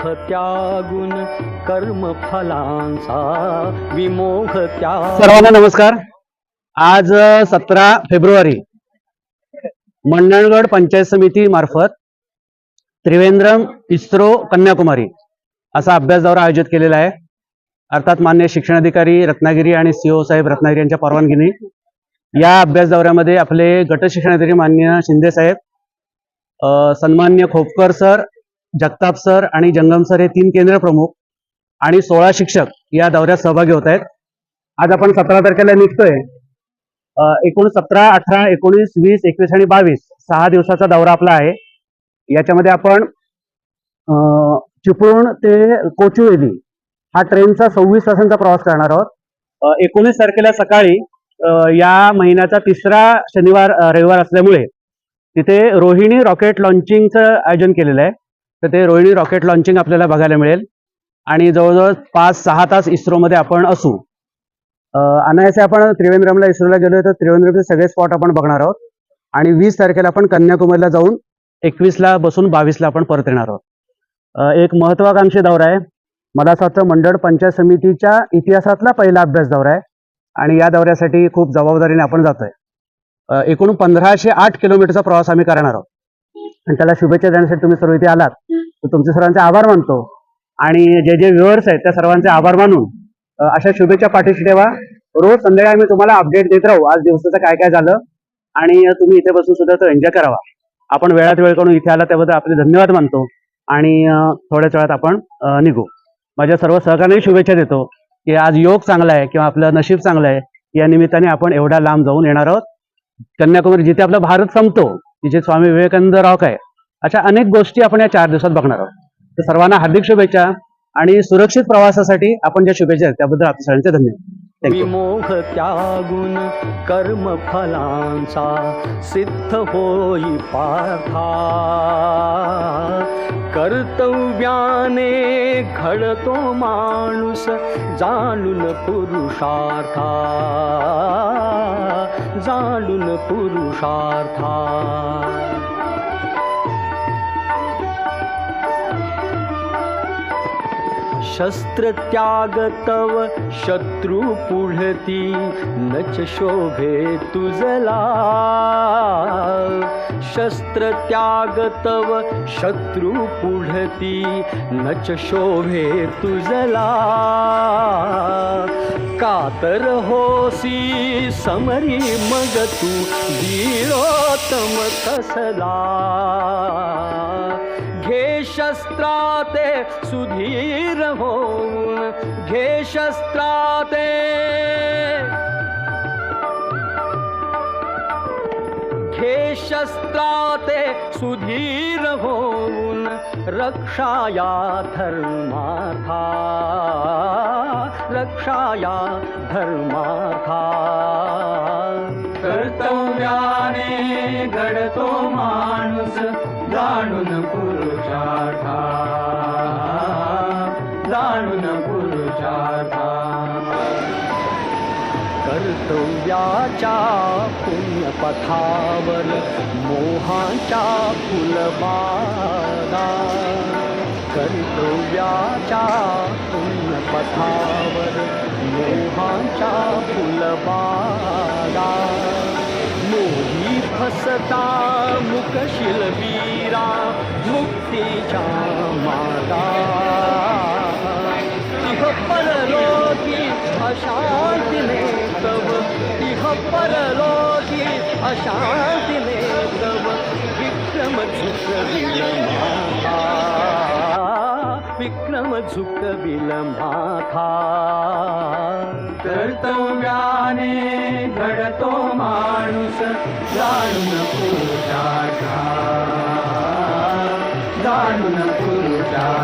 मोह त्यागुन कर्म फलांचा विमोह त्या सर्वांना नमस्कार. आज सतरा फेब्रुवारी मंडणगड पंचायत समिती मार्फत त्रिवेंद्रम इस्रो कन्याकुमारी असा अभ्यास दौरा आयोजित केलेला आहे. अर्थात मान्य शिक्षणाधिकारी रत्नागिरी आणि सीओ साहेब रत्नागिरी यांच्या परवानगीने या अभ्यास दौऱ्यामध्ये आपले गट शिक्षणाधिकारी मान्य शिंदे साहेब सन्मान्य खोपकर सर जगताप सर आणि जंगम सर हे तीन केंद्र प्रमुख आणि सोळा शिक्षक या दौऱ्यात सहभागी होत आहेत. आज आपण सतरा तारखेला निघतोय. एकूण सतरा अठरा एकोणीस वीस एकवीस आणि बावीस सहा दिवसाचा दौरा आपला आहे. याच्यामध्ये आपण चिपळूण ते कोचुवेली हा ट्रेनचा सव्वीस तासांचा प्रवास करणार आहोत. एकोणीस तारखेला सकाळी या महिन्याचा तिसरा शनिवार रविवार असल्यामुळे तिथे रोहिणी रॉकेट लॉन्चिंगचं आयोजन केलेलं आहे. तर ते रोहिणी रॉकेट लॉन्चिंग आपल्याला बघायला मिळेल. आणि जवळजवळ पाच सहा तास इस्रोमध्ये आपण असू. अं, अनायासे आपण त्रिवेंद्रमला इस्रोला गेलो तर त्रिवेंद्रमचे सगळे स्पॉट आपण बघणार आहोत. आणि वीस तारखेला आपण कन्याकुमारीला जाऊन एकवीसला बसून बावीसला आपण परत येणार आहोत. एक महत्वाकांक्षी दौरा आहे. मला असं वाटतं मंडळ पंचायत समितीच्या इतिहासातला पहिला अभ्यास दौरा आहे. आणि या दौऱ्यासाठी खूप जबाबदारीने आपण जातोय. एकूण पंधराशे आठ किलोमीटरचा प्रवास आम्ही करणार आहोत. आणि त्याला शुभेच्छा देण्यासाठी तुम्ही सर्व इथे आलात. तर तुमचे सर्वांचे आभार मानतो. आणि जे जे व्ह्युअर्स आहेत त्या सर्वांचे आभार मानून अशा शुभेच्छा पाठीशी ठेवा. रोज संध्याकाळी आम्ही तुम्हाला अपडेट देत राहू. आज दिवसाचं काय काय झालं आणि तुम्ही इथे बसून सुद्धा तो एन्जॉय करावा. आपण वेळात वेळ काढून इथे आला त्याबद्दल आपले धन्यवाद मानतो. आणि थोड्याच वेळात आपण निघू. माझ्या सर्व सहकार्यांनी शुभेच्छा देतो की आज योग चांगला आहे किंवा आपलं नशीब चांगलं आहे. या निमित्ताने आपण एवढ्या लांब जाऊन येणार आहोत. कन्याकुमारी जिथे आपला भारत संपतो तिथे स्वामी विवेकानंद राव काय अशा अनेक गोष्टी आपण या चार दिवसात बघणार आहोत. तर सर्वांना हार्दिक शुभेच्छा आणि सुरक्षित प्रवासासाठी आपण ज्या शुभेच्छा आहेत त्याबद्दल आपल्या सगळ्यांचे धन्यवाद. विमोह त्यागुन कर्म फलांचा सिद्ध होई पार्था. कर्तव्याने घडतो माणूस जाणून पुरुषार्था. जाणून पुरुषार्था. शस्त्र त्याग तव शत्रु पुढती नच शोभे तुझला. शस्त्र त्याग तव शत्रु पुढती नच शोभे तुझला. कातर होसी समरी मग तू धीरोतम कसला. ्राते सुधीरभून घेशस्त्राते घेशस्त्राते सुधीरभोन् रक्षाया धर्माथा रक्षाया धर्माथा कर्तव्याने घडतो माणूस जाणून पुरुषा कर्तव्याच्या पुण्यपथावर मोहाच्या फुलबागा कर्तव्याच्या पुण्यपथावर मोहाच्या फुलबागा मोही फसता मुकशील वीरा मुक्तीच्या मागा इह परलोकी अशांतीने तव विक्रम झुक विलमाथा। विक्रम झुक विलमाथा। कर्तव्याने घडतो माणूस जाणून पूजा जाणून पूजा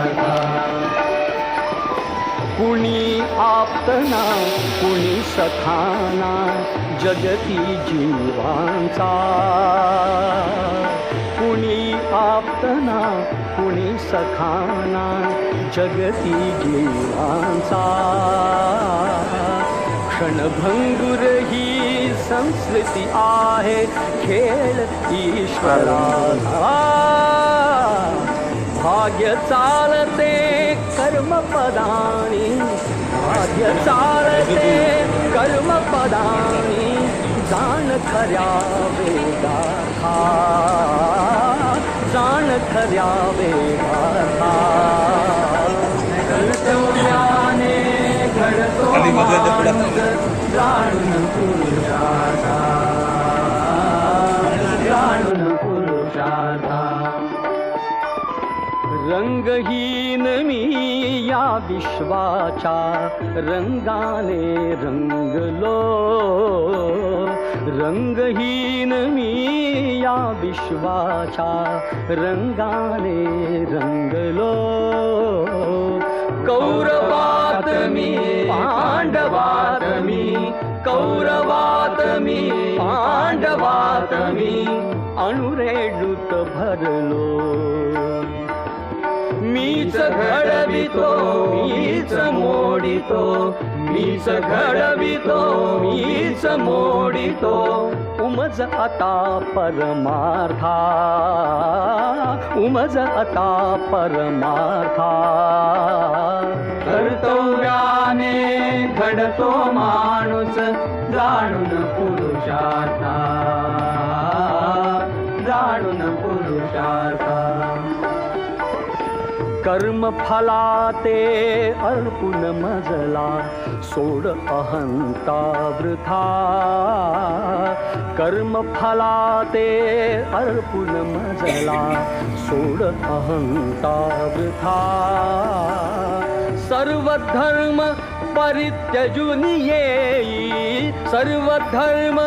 कुणी आपतना कुणी सखाना जगती जीवांचा. कुणी आपतना कुणी सखाना जगती जीवांचा. क्षणभंगुर ही संस्कृती आहे खेळ ईश्वराचा भाग्य चालते कर्मपदानी। भाग्य चालते कर्मपदानी जाण खऱ्या वेदाथा जाण खऱ्या कर्तव्याने घडतो जाणून पुरुषार्था। जाणून रंगहीन मी या विश्वाच्या रंगाने रंगलो। रंगहीन मी या विश्वाच्या रंगाने रंगलो। कौरवात मी पांडवात मी कौरवात मी पांडवात मी अणुरेडूत भरलो मीच घडवितो मीच मोडितो मीच घडवितो मीच मोडितो. उमज आता परमार्था उमज आता परमार्था. कर्तव्याने घडतो माणूस जाणून पुरुषार्था. जाणून पुरुषार्था. कर्मफलाते अर्पुन मजला सोड अहंता वृथा. कर्मफलाते अर्पुन मजला सोड अहंता वृथा. सर्वधर्म धर्म येई सर्वधर्म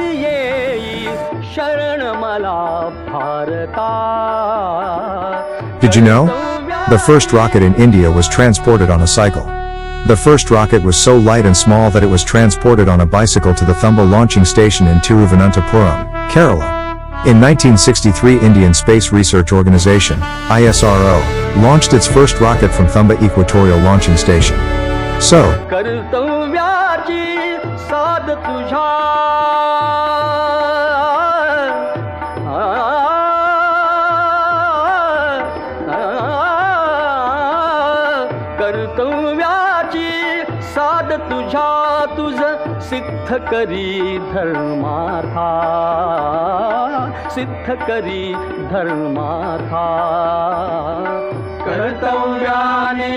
येई शरण मला भारता. Did you know? The first rocket in India was transported on a cycle. The first rocket was so light and small that it was transported on a bicycle to the Thumba launching station in Tiruvananthapuram, Kerala. In 1963 Indian Space Research Organization, ISRO, launched its first rocket from Thumba Equatorial Launching Station. So, सिद्ध करी धर्माथा सिद्ध करी धर्माथा कर्तव्याने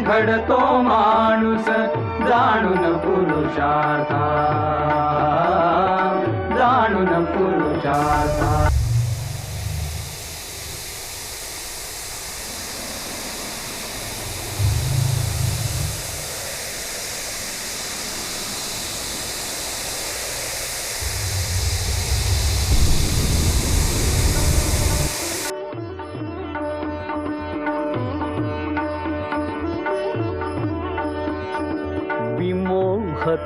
घडतो माणूस जाणून पुरुषार्था. जाणून पुरुषार्था.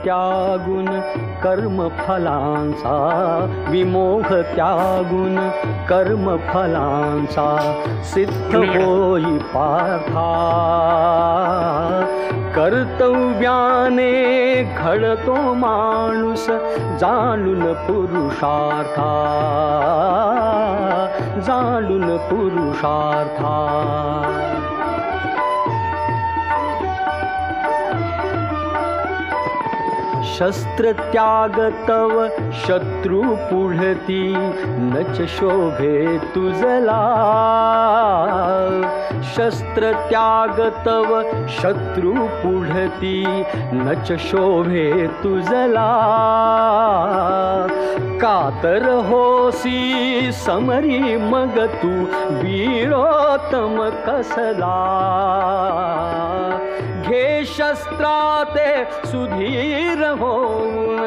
त्यागुन कर्मफलांचा विमोह त्यागुन कर्मफलांचा सिद्ध होई पार्था. कर्तव्याने घडतो माणूस जाणून पुरुषार्था. जाणून पुरुषार्था. शस्त्र त्याग तव शत्रु पुढती नच शोभे तुझला. शस्त्रत्याग तव शत्रु पुढती नच शोभे तुझला. कातर होसी समरी मग तू वीरोतम कसला. घे शस्त्राते सुधीर होऊन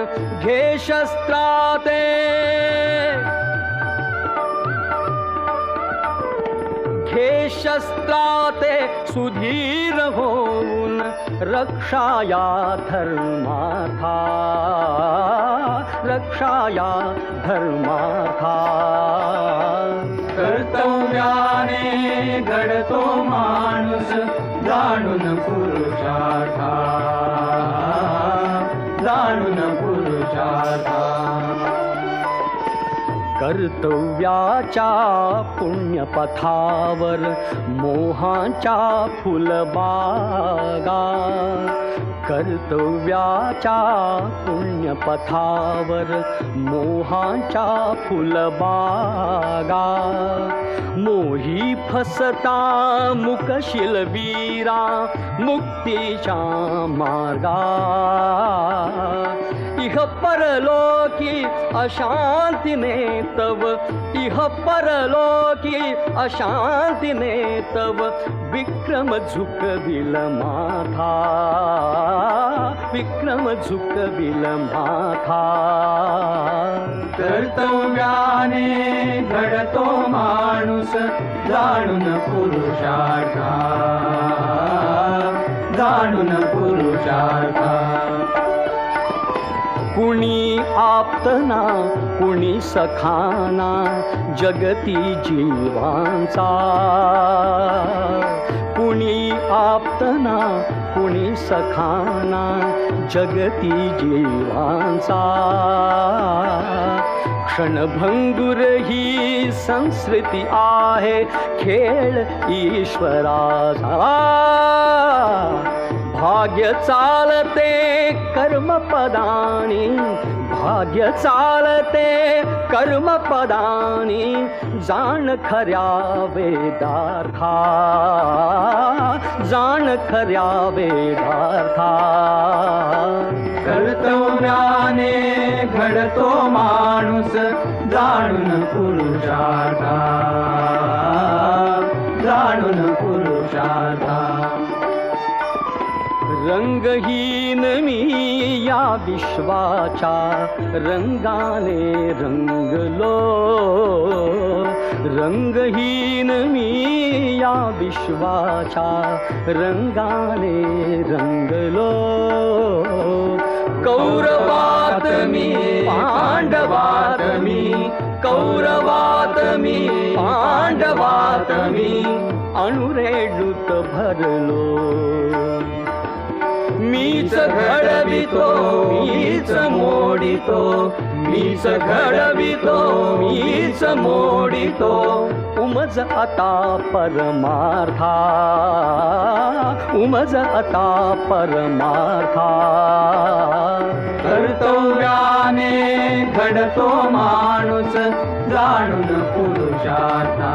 घे शस्त्राते घे शस्त्राते सुधीर होऊन रक्षाया धर्माथा रक्षाया धर्माथा कर्तव्याने घडतो माणूस जाणून पुरुषार्था। जाणून पुरुषार्था। कर्तव्याच्या पुण्यपथावर मोहाच्या फुलबागा मोहाच्या फुलबागा। मोही फसता मुकशील वीरा मुक्तीच्या मार्गा इह परलोकी अशांतीने तव इह परलोकी अशांतीने तव। विक्रम झुकविल माथा विक्रम झुकविल माथा। कर्तव्याने घडतो माणूस जाणून पुरुषार्था। जाणून पुरुषार्था कुणी आप्तना कुणी सखाना जगती जीवांचा. कुणी आप्तना कुणी सखाना जगती जीवांचा. क्षणभंगुर ही संस्कृती आहे खेळ ईश्वराचा. भाग्य चालते कर्मपदानी भाग्य चालते कर्मपदानी जाण खऱ्या वेदार्था जाण खऱ्या वेदार्था. कर्तव्याने घडतो माणूस जाणून पुरुषार्था जाणून पुरुषार्था. रंगहीन मी या विश्वाच्या रंगाने रंगलो. रंगहीन मी या विश्वाच्या रंगाने रंगलो. कौरवात मी पांडवात मी कौरवात मी पांडवात मी अनुरेडूत भरलो. मीच घडवितो मीच मोडितो मीच घडवितो मीच मोडितो. उमज आता परमार्था उमज आता परमार्था. कर्तव्याने घडतो माणूस जाणून पुरुषार्था.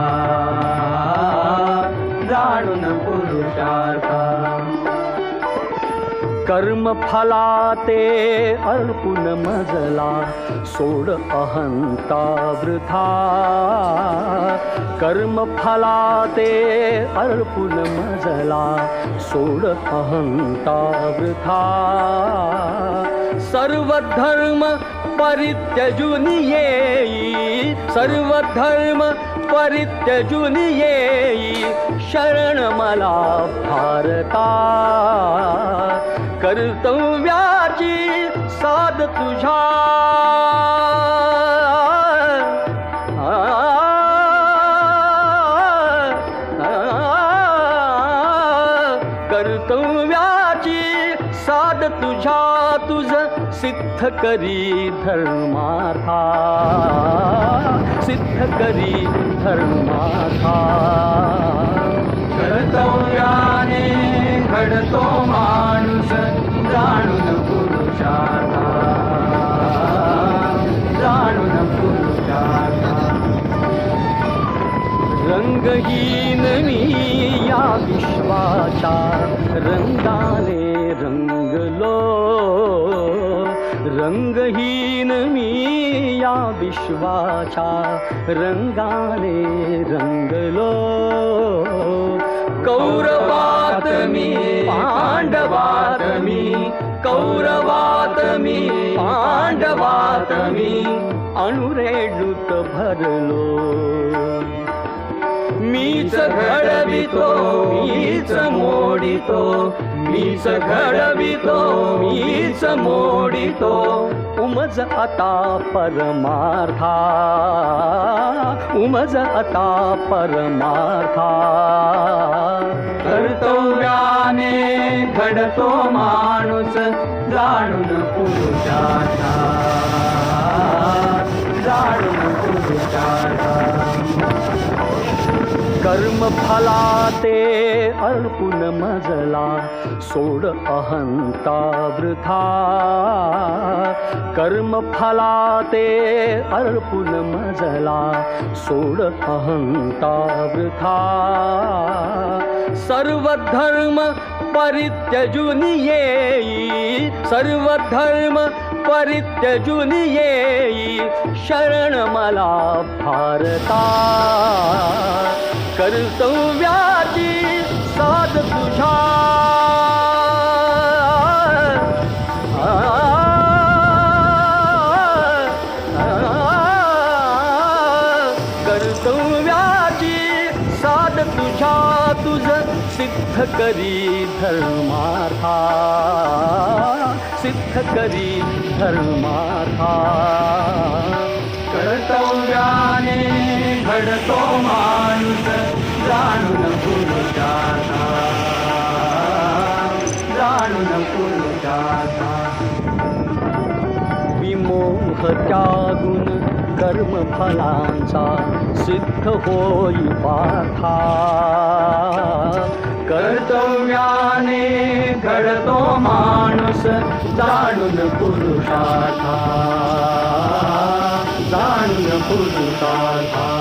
जाणून पुरुषार्था. कर्मफलाते अर्पुन मजला सोड अहंता वृथा. कर्मफलाते अर्पुन मजला सोड अहंता वृथा. सर्वधर्म धर्म सर्वधर्म येई सर्व येई शरण मला भारता. कर्तव्याची साध तुझ्या. कर्तव्याची साध तुझ्या तुझ सिद्ध करी धर्माथा. सिद्ध करी धर्माथा. कर्तव्याने घडतो मा रंगहीन मी या विश्वाच्या रंगाने रंगलो. रंगहीन मी या विश्वाच्या रंगाने रंगलो. कौरवात मी पांडवात पात मी अणुरेडूत भरलो. मीच घडवितो मीच मोडितो मीच घडवितो मीच मोडितो. उमज आता परमार्था उमज आता परमार्था. पुरुषाने घडतो माणूस जाणून पुरुषाचा जाणून पुरुषाचा कर्म फलाते अर्पुन मजला सोड अहंता वृथा. कर्म फलाते अर्पुन मजला सोड अहंता वृथा. सर्वधर्म धर्म येई सर्व धर्म येई शरण मला भारता. कर्तव्याची साध तुझ्या. कर्तव्याची साध तुझ्या तुझ सिद्ध करी धर्मार्था. सिद्ध करी धर्मार्था. कर्तव्याने घडतो मा फलांचा सिद्ध होई पाथा. कर्तव्याने घडतो माणूस जाणून पुरुषार्थ. जाणून पुरुषार्थ.